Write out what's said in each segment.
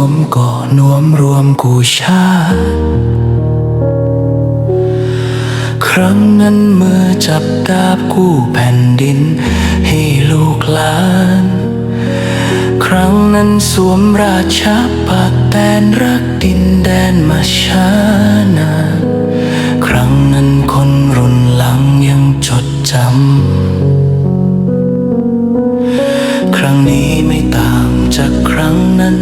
วมก่อนวมรวมกูชาครั้งนั้นมือจับดาบกู้แผ่นดิน ให้ลูกหลาน ครั้งนั้นสวมราชาปักแตนรักดินแดนมาช้านาครั้งนั้นคนรุ่นหลังยังจดจำ ครั้งนี้ไม่ต่าง จากครั้งนั้น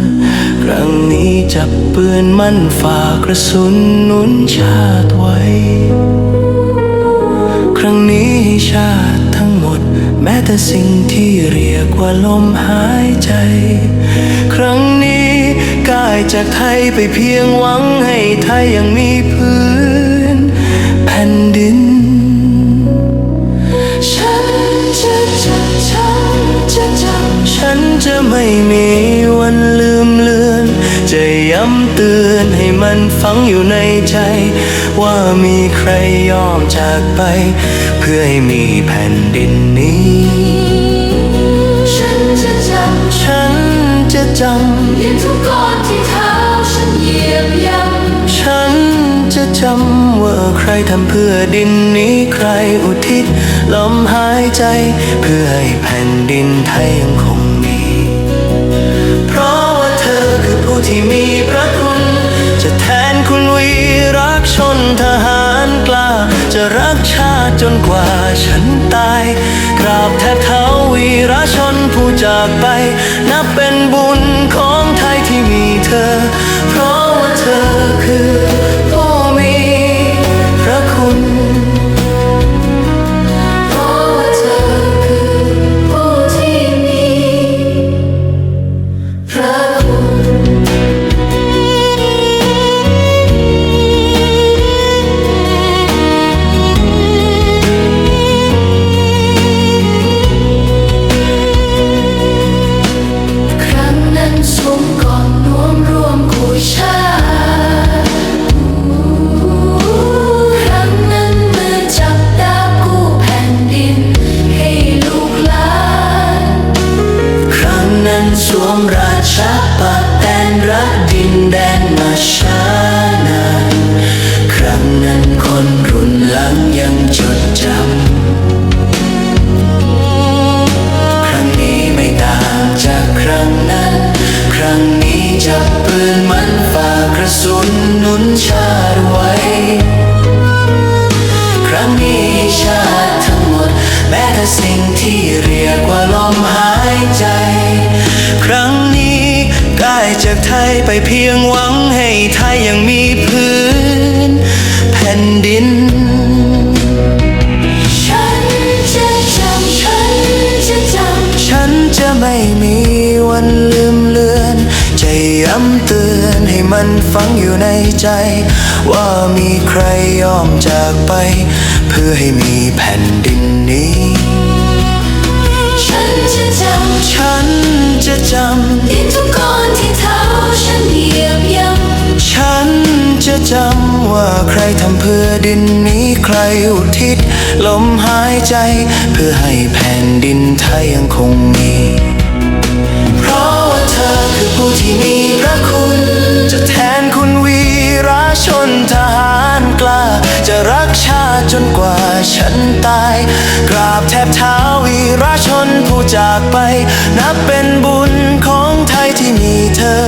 ครั้งนี้จับปืนมั่นฝ่ากระสุนนุนชาติไว้ ครั้งนี้ให้ชาติทั้งหมด แม้แต่สิ่งที่เรียกว่าลมหายใจ ครั้งนี้กายจากไทยไปเพียงหวังให้ไทยยังมีพื้น แผ่นดิน ไม่มีวันลืมเลือน จะย้ำเตือนให้มันฝังอยู่ในใจ ว่ามีใครยอมจากไป เพื่อให้มีแผ่นดินนี้ ฉันจะจฉันจะจำดินทุกก้อนที่เท้าฉันเหยียบย่ำฉันจะจำว่าใครทำเพื่อดินนี้ใครอุทิศลมหายใจ เพื่อให้แผ่นดินไทยยัง ที่มีพระคุณ จะแทนคุณวีรักชนทหารกล้า จะรักชาติจนกว่าฉันตาย กราบแทบเท้าวีรชนผู้จากไป นับเป็นบุญของ ลมหายใจ ครั้งนี้กายจากไทยไปเพียงหวังให้ไทยยังมีพื้น แผ่นดินฉันจะจำฉันจะจำฉันจะไม่มีวันลืมเลือน ใจย้ำเตือนให้มันฝังอยู่ในใจ ว่ามีใครยอมจากไป เพื่อให้มีแผ่นดินนี้ จะจฉันจะจำดินทุกก้อนที่เท้าฉันเหยียบย่ำ ฉันจะจำว่าใครทำเพื่อดินนี้ใครอุทิศลมหายใจ เพื่อให้แผ่นดินไทยยังคงมี ท้าวีราชนผู้จากไป นับเป็นบุญของไทยที่มีเธอ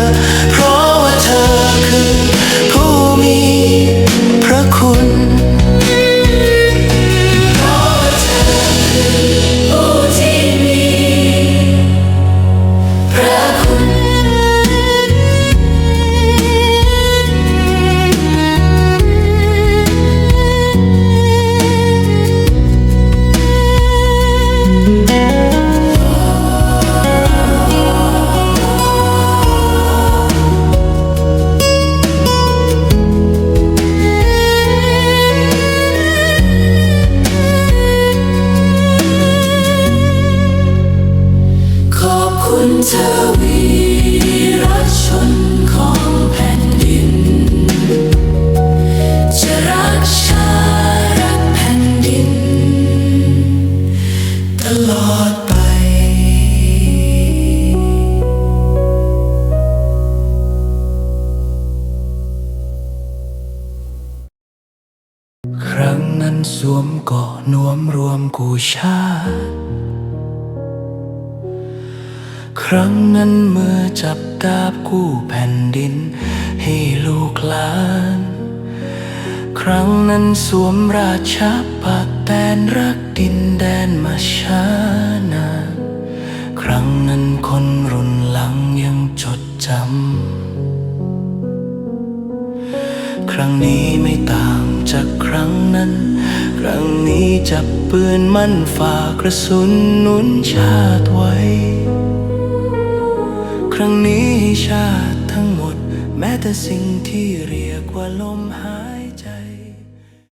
เธอวีรชนของแผ่นดิน จะรักชารักแผ่นดิน ตลอดไป ครั้งนั้นสวมเกาะนวมรวมกูชาติ ครั้งนั้นเมื่อจับดาบกู้แผ่นดิน ให้ลูกหลาน ครั้งนั้นสวมราชาปากแตนรักดินแดนมาช้านานครั้งนั้นคนรุ่นหลังยังจดจำ ครั้งนี้ไม่ต่างจากครั้งนั้น ครั้งนี้จับปืนมั่นฝ่ากระสุนนุนชาติไว้ ครั้งนี้ให้ชาติทั้งหมด แม้แต่สิ่งที่เรียกว่าลมหาย